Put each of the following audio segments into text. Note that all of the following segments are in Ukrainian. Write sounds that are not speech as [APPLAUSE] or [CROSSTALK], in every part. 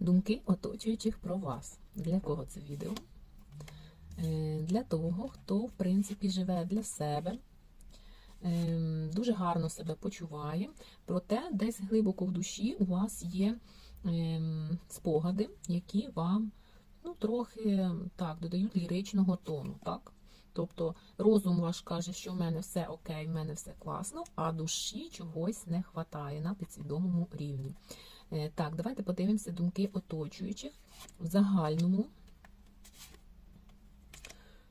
Думки оточуючих про вас. Для кого це відео? Е, Для того, хто, в принципі, живе для себе, ем, дуже гарно себе почуває, проте десь глибоко в душі у вас є ем, спогади, які вам ну, трохи так, додають ліричного тону. так? Тобто розум ваш каже, що в мене все окей, в мене все класно, а душі чогось не вистачає на підсвідомому рівні. Е, Так, давайте подивимося думки оточуючих в загальному.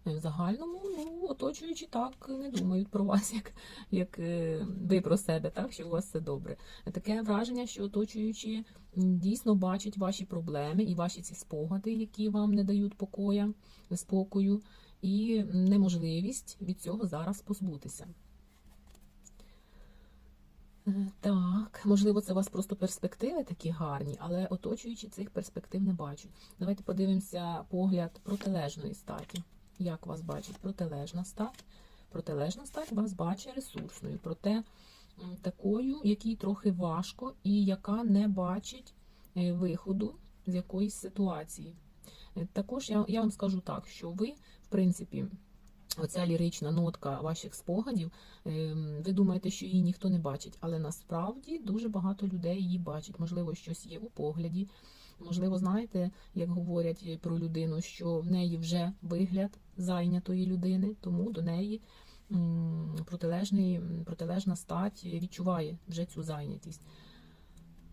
Е, В загальному, ну, оточуючі так не думають про вас, [LAUGHS] як, як е, ви про себе, так, що у вас все добре. Таке враження, що оточуючі дійсно бачать ваші проблеми і ваші ці спогади, які вам не дають покоя, спокою, і неможливість від цього зараз позбутися. Так, можливо, це у вас просто перспективи такі гарні, але оточуючи цих перспектив не бачать. Давайте подивимося погляд протилежної статі. Як вас бачить протилежна стать? Протилежна стать вас бачить ресурсною, проте такою, якій трохи важко і яка не бачить е, виходу з якоїсь ситуації. Е, Також я, я вам скажу так, що ви, в принципі, оця лірична нотка ваших спогадів, ем, ви думаєте, що її ніхто не бачить, але насправді дуже багато людей її бачать. Можливо, щось є у погляді. Можливо, знаєте, як говорять про людину, що в неї вже вигляд зайнятої людини, тому до неї протилежний, протилежна стать відчуває вже цю зайнятість.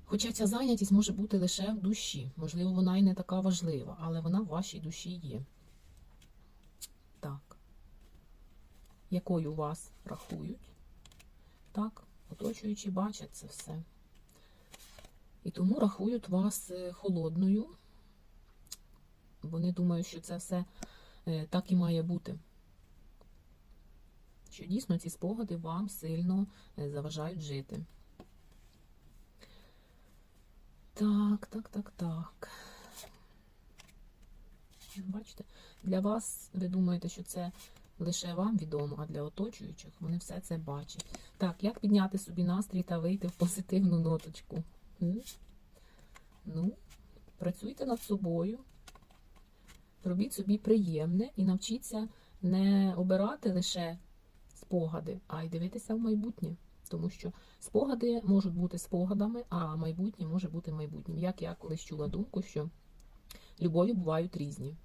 Хоча ця зайнятість може бути лише в душі, можливо, вона і не така важлива, але вона в вашій душі є. Так. Якою вас рахують? Так, оточуючи бачать це все. І тому рахують вас е, холодною. Вони думають, що це все е, так і має бути. Що дійсно ці спогади вам сильно е, заважають жити. Так, так, так, так. Бачите, для вас ви думаєте, що це лише вам відомо, а для оточуючих вони все це бачать. Так, як підняти собі настрій та вийти в позитивну ноточку? Ну, працюйте над собою, робіть собі приємне і навчіться не обирати лише спогади, а й дивитися в майбутнє. Тому що спогади можуть бути спогадами, а майбутнє може бути майбутнім. Як я колись чула думку, що любові бувають різні.